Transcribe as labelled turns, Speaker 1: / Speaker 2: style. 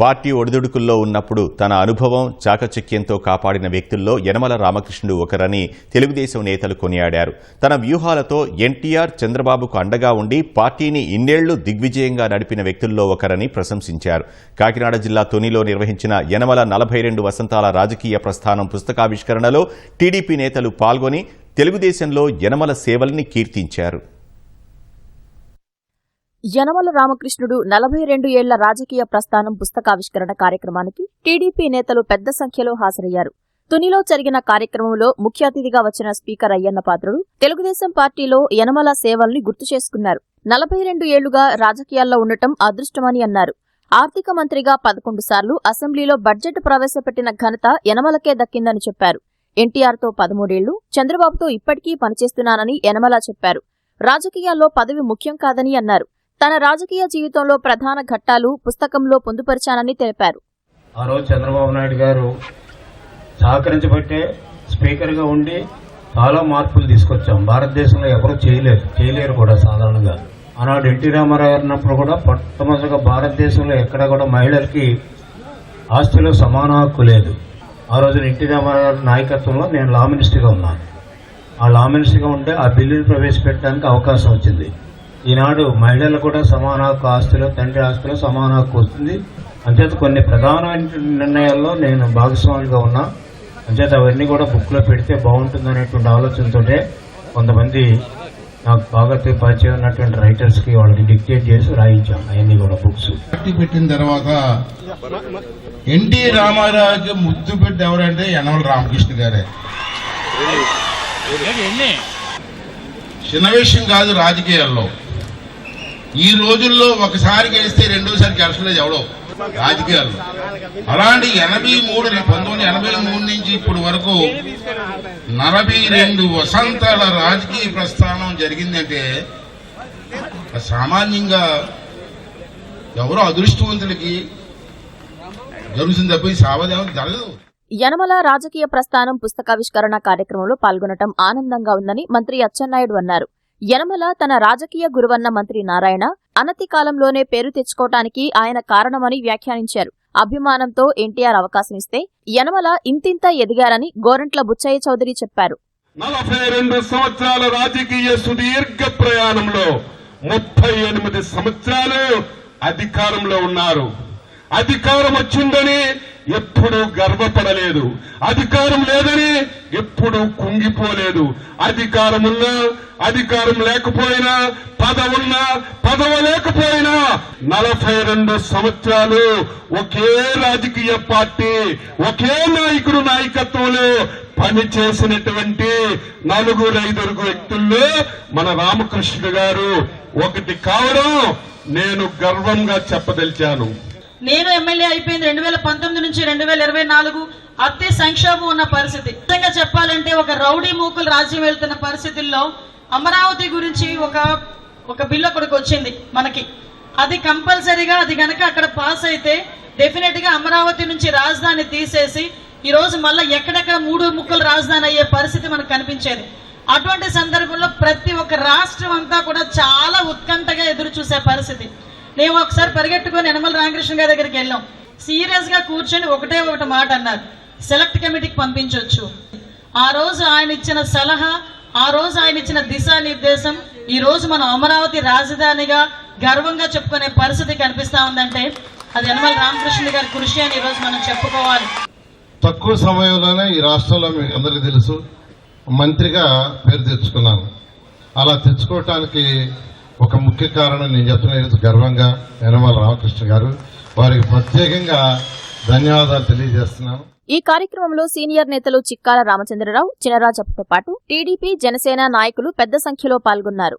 Speaker 1: Party ఒడిదుడుకుల్లో ఉన్నప్పుడు తన అనుభవం చాకచక్యంతో కాపాడిన వ్యక్తుల్లో యనమల రామకృష్ణుడు ఒకరని తెలుగుదేశం నేతలు కొనియాడారు. తన వ్యూహాలతో ఎన్టీఆర్ చంద్రబాబుకు అండగా ఉండి పార్టీని ఇన్నేళ్ళు దిగ్విజయంగా నడిపిన వ్యక్తుల్లో ఒకరని ప్రశంసించారు. కాకినాడ జిల్లా తొనిలో నిర్వహించిన యనమల నలభై రెండు వసంతాల రాజకీయ ప్రస్థానం పుస్తకావిష్కరణలో టీడీపీ నేతలు పాల్గొని తెలుగుదేశంలో యనమల సేవల్ని కీర్తించారు.
Speaker 2: యనమల రామకృష్ణుడు నలభై రెండు ఏళ్ళ రాజకీయ ప్రస్థానం పుస్తకావిష్కరణ కార్యక్రమానికి టీడీపీ నేతలు పెద్ద సంఖ్యలో హాజరయ్యారు. తునిలో జరిగిన కార్యక్రమంలో ముఖ్య అతిథిగా వచ్చిన స్పీకర్ అయ్యన్న పాత్రుడు తెలుగుదేశం పార్టీలో యనమల సేవల్ని గుర్తు చేసుకున్నారు. నలభై రెండు ఏళ్ళుగా రాజకీయాల్లో ఉండటం అదృష్టమని అన్నారు. ఆర్థిక మంత్రిగా పదకొండు సార్లు అసెంబ్లీలో బడ్జెట్ ప్రవేశపెట్టిన ఘనత యనమలకే దక్కిందని చెప్పారు. ఎన్టీఆర్తో పదమూడేళ్ళు చంద్రబాబుతో ఇప్పటికీ పనిచేస్తున్నానని యనమల చెప్పారు. రాజకీయాల్లో పదవి ముఖ్యం కాదని అన్నారు. తన రాజకీయ జీవితంలో ప్రధాన ఘట్టాలు పుస్తకంలో పొందుపరిచానని తెలిపారు.
Speaker 3: ఆ రోజు చంద్రబాబు నాయుడు గారు సహకరించబట్టే స్పీకర్గా ఉండి చాలా మార్పులు తీసుకొచ్చాం. భారతదేశంలో ఎవరు చేయలేరు చేయలేరు కూడా సాధారణంగా. ఆనాడు ఎన్టీ రామారావు అన్నప్పుడు కూడా మొట్టమొదటిగా భారతదేశంలో ఎక్కడ కూడా మహిళలకి ఆస్తిలో సమాన హక్కు లేదు. ఆ రోజున ఎన్టీ రామారావు నాయకత్వంలో నేను లా మినిస్టర్గా ఉన్నాను. ఆ లా మినిస్టర్గా ఉంటే ఆ బిల్లుని ప్రవేశపెట్టడానికి అవకాశం వచ్చింది. ఈనాడు మహిళలు కూడా సమాన హక్కు ఆస్తిలో తండ్రి ఆస్తిలో సమాన హక్కు వస్తుంది. అంచేత కొన్ని ప్రధానమైన నిర్ణయాల్లో నేను భాగస్వామిగా ఉన్నా. అంచేత అవన్నీ కూడా బుక్లో పెడితే బాగుంటుంది అనేటువంటి ఆలోచనతోటే కొంతమంది నాకు బాగా పరిచయం ఉన్నటువంటి రైటర్స్కి వాళ్ళకి డిక్టేట్ చేసి రాయించాం అవన్నీ కూడా బుక్స్.
Speaker 4: పార్టీ పెట్టిన తర్వాత ఎన్టీ రామారావుకి ముద్దు పెట్టి ఎవరంటే యనమల రామకృష్ణ గారే. చిన్న విషయం కాదు రాజకీయాల్లో. ఈ రోజుల్లో ఒకసారి గెలిస్తే రెండోసారి గెలచలేదు ఎవడో? రాజకీయాలు అలాంటి ఎనభై మూడు పంతొమ్మిది ఎనభై మూడు నుంచి ఇప్పటి వరకు నలభై రెండు వసంతాల రాజకీయ ప్రస్థానం జరిగిందంటే సామాన్యంగా ఎవరో అదృష్టవంతులకి జరుగుతుంది తప్ప ఈ జరగదు.
Speaker 2: యనమల రాజకీయ ప్రస్థానం పుస్తకావిష్కరణ కార్యక్రమంలో పాల్గొనటం ఆనందంగా ఉందని మంత్రి అచ్చెన్నాయుడు అన్నారు. యనమల తన రాజకీయ గురువన్న మంత్రి నారాయణ అనతి కాలంలోనే పేరు తెచ్చుకోవటానికి ఆయన కారణమని వ్యాఖ్యానించారు. అభిమానంతో ఎన్టీఆర్ అవకాశం ఇస్తే యనమల ఇంతింత ఎదిగారని గోరంట్ల బుచ్చయ్య చౌదరి చెప్పారు.
Speaker 5: నలభై రెండు సంవత్సరాల రాజకీయ సుదీర్ఘ ప్రయాణంలో ముప్పై ఎనిమిది సంవత్సరాలు అధికారంలో ఉన్నారు. అధికారం వచ్చిందని ఎప్పుడూ గర్వపడలేదు. అధికారం లేదని ఎప్పుడూ కుంగిపోలేదు. అధికారం ఉన్నా అధికారం లేకపోయినా పదవున్నా పదవ లేకపోయినా నలభై రెండు సంవత్సరాలు ఒకే రాజకీయ పార్టీ ఒకే నాయకుడు నాయకత్వంలో పని చేసినటువంటి నలుగురు ఐదుగురు వ్యక్తుల్లో మన రామకృష్ణ గారు ఒకటి కావడం నేను గర్వంగా చెప్పదలిచాను.
Speaker 6: నేను ఎమ్మెల్యే అయిపోయింది రెండు వేల పంతొమ్మిది నుంచి రెండు వేల ఇరవై నాలుగు. అతి సంక్షోభం ఉన్న పరిస్థితి. నిజంగా చెప్పాలంటే ఒక రౌడీ మూకులు రాజ్యం వెళ్తున్న పరిస్థితుల్లో అమరావతి గురించి ఒక ఒక బిల్లు అక్కడికి వచ్చింది మనకి. అది కంపల్సరీగా అది గనక అక్కడ పాస్ అయితే డెఫినెట్గా అమరావతి నుంచి రాజధాని తీసేసి ఈ రోజు మళ్ళీ ఎక్కడెక్కడ మూడు ముక్కలు రాజధాని అయ్యే పరిస్థితి మనకు కనిపించేది. అటువంటి సందర్భంలో ప్రతి ఒక్క రాష్ట్రం అంతా కూడా చాలా ఉత్కంఠగా ఎదురు చూసే పరిస్థితి. మేము ఒకసారి పరిగెట్టుకొని యనమల రామకృష్ణ గారి దగ్గరికి వెళ్ళాం. సీరియస్గా కూర్చొని ఒకటే ఒకటి మాట అన్నారు. సెలెక్ట్ కమిటీకి పంపించవచ్చు ఆ రోజు ఆయన ఇచ్చిన సలహా ఆ రోజు ఆయన ఇచ్చిన దిశానిర్దేశం ఈ రోజు మనం అమరావతి రాజధానిగా గర్వంగా చెప్పుకునే పరిస్థితి కనిపిస్తా ఉందంటే అది యనమల రామకృష్ణ గారి కృషి అని ఈ రోజు మనం చెప్పుకోవాలి.
Speaker 4: తక్కువ సమయంలోనే ఈ రాష్ట్రంలో మీకు అందరికీ తెలుసు మంత్రిగా పేరు తెచ్చుకున్నాను. అలా తెచ్చుకోవటానికి ఒక ముఖ్య కారణం నేను చెప్తున్న గర్వంగా యనమల రామకృష్ణ గారు వారికి ప్రత్యేకంగా ధన్యవాదాలు తెలియజేస్తున్నాను.
Speaker 2: ఈ కార్యక్రమంలో సీనియర్ నేతలు చిక్కాల రామచంద్రరావు చినరాజప్పతో పాటు టీడీపీ జనసేన నాయకులు పెద్ద సంఖ్యలో పాల్గొన్నారు.